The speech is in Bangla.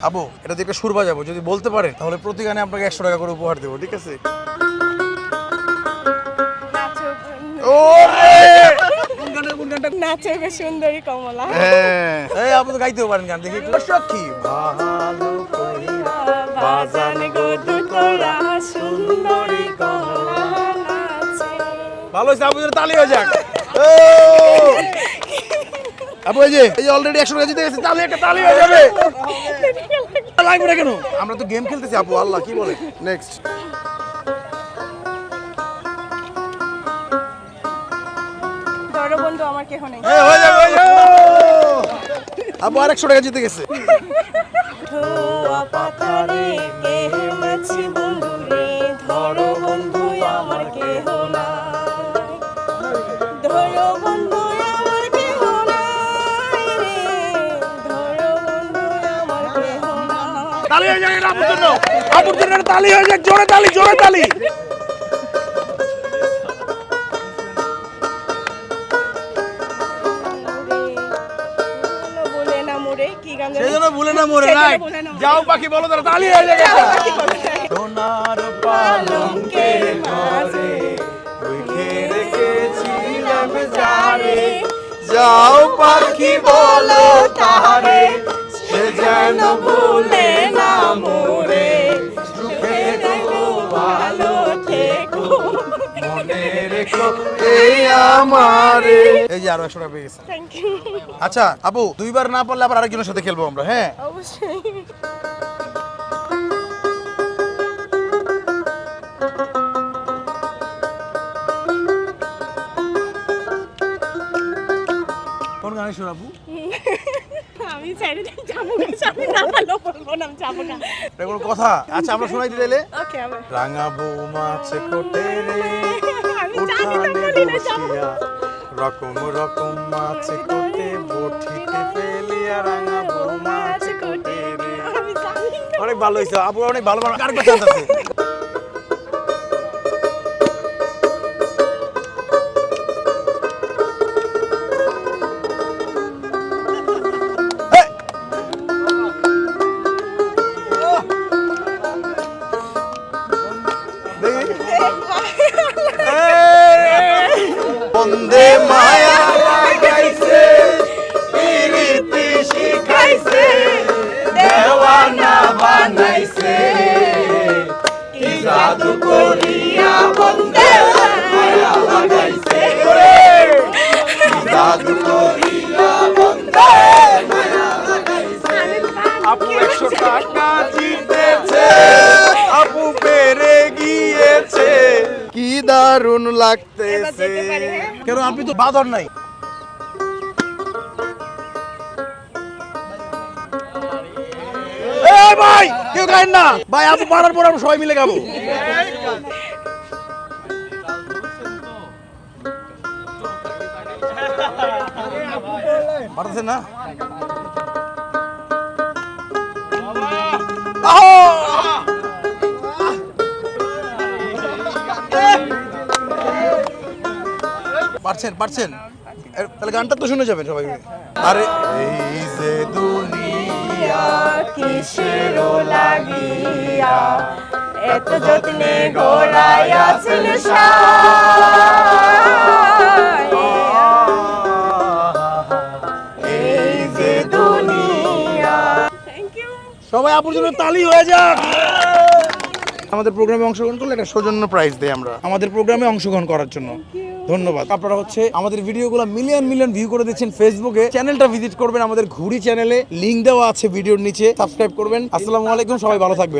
আবু এটা দিয়ে একটা সুর বাজাবো। যদি বলতে পারেন তাহলে প্রতি গানে আপনাকে একশো টাকা করে উপহার দেবো ঠিক আছে? নাচে সুন্দরী কমলা। হ্যাঁ। এই আপনি তো গাইতেও পারেন গান দেখি সখী। ভালো কইরা বাজান গো দুতরা সুন্দরী কমলা নাচে। ভালো হয়েছে আপু তালি হয়ে যাক আপু এই যে এই যে অলরেডি একশো টাকা জিতে গেছে তাহলে একটা তালি হয়ে যাবে। লাগবে না কেন? আমরা তো গেম খেলতেছি আপু আল্লাহ কি বলে? নেক্সট ধরো বন্ধু আমার কেহ নেই। হয়ে যাবে হয়ে যাবে। আপু আর একশো টাকা জিতে গেছে। তালি হয়ে যাক এটা আপুর জন্য। আপুর জন্য তালি হয়ে যাক জোরে তালি জোরে তালি। বলে না মোরে কি গান সেই জন্য ভুলে না মরে। নাই না মরে। যাও পাখি বলো তাহলে তালি হয়ে নাই? সোনার রেখে রেখেছিলাম যারে। যাও পাখি বলো তারে রেখো এই আমারে। এই যে আরও একশো টাকা পেয়ে গেছে। থ্যাংক ইউ আচ্ছা আপু দুইবার না পারলে আবার আরেকজনের সাথে খেলব আমরা হ্যাঁ? অবশ্যই। কোন গানে সুর আপু আমি ছেড়ে দিই যাব না আমি না পারলেও বলব না আমি যাব না। এটা কোনো কথা? আচ্ছা আমরা শোনাই দিলে ওকে আবার। রাঙা বউ মাছ কোটে রে। রকম রকম মাছ কোটে বঠিতে ফেলিয়া রাঙা বউ মাছ কোটে রে। অনেক ভালো হয়েছে আপু অনেক ভালো ভালো কার কথা আছে? এই! বন্দে মায়া লাগাইছে পিরিতি শিখাইছে দেওয়ানা বানাইছে। কি জাদু করিয়া বন্দে মায়া লাগাইছে জাদু কি দারুণ এবার লাগতেছে হ্যাঁ? কেন আপনি তো বাদর নাই। ভাই কেউ গাইন না। ভাই আপু পারার পর আমরা সবাই মিলে গাবো পারতেছেন না? পারছেন পারছেন? তাহলে গানটা তো শুনে যাবেন সবাই। আরে এই যে দুনিয়া কিসের লাগিয়া? এত যত্নে গোড়াইয়াছিল এই যে দুনিয়া। সবাই আপুর জন্য তালি হয়ে যাক। আমাদের প্রোগ্রামে অংশগ্রহণ করলে একটা সৌজন্য প্রাইজ দেয় আমরা। আমাদের প্রোগ্রামে অংশগ্রহণ করার জন্য। ধন্যবাদ। আপনারা হচ্ছে আমাদের ভিডিওগুলো মিলিয়ন মিলিয়ন ভিউ করে দিচ্ছেন ফেসবুকে চ্যানেলটা ভিজিট করবেন আমাদের ঘুরি চ্যানেলে লিঙ্ক দেওয়া আছে ভিডিওর নিচে। সাবস্ক্রাইব করবেন। আসসালামু আলাইকুম, সবাই ভালো থাকবেন।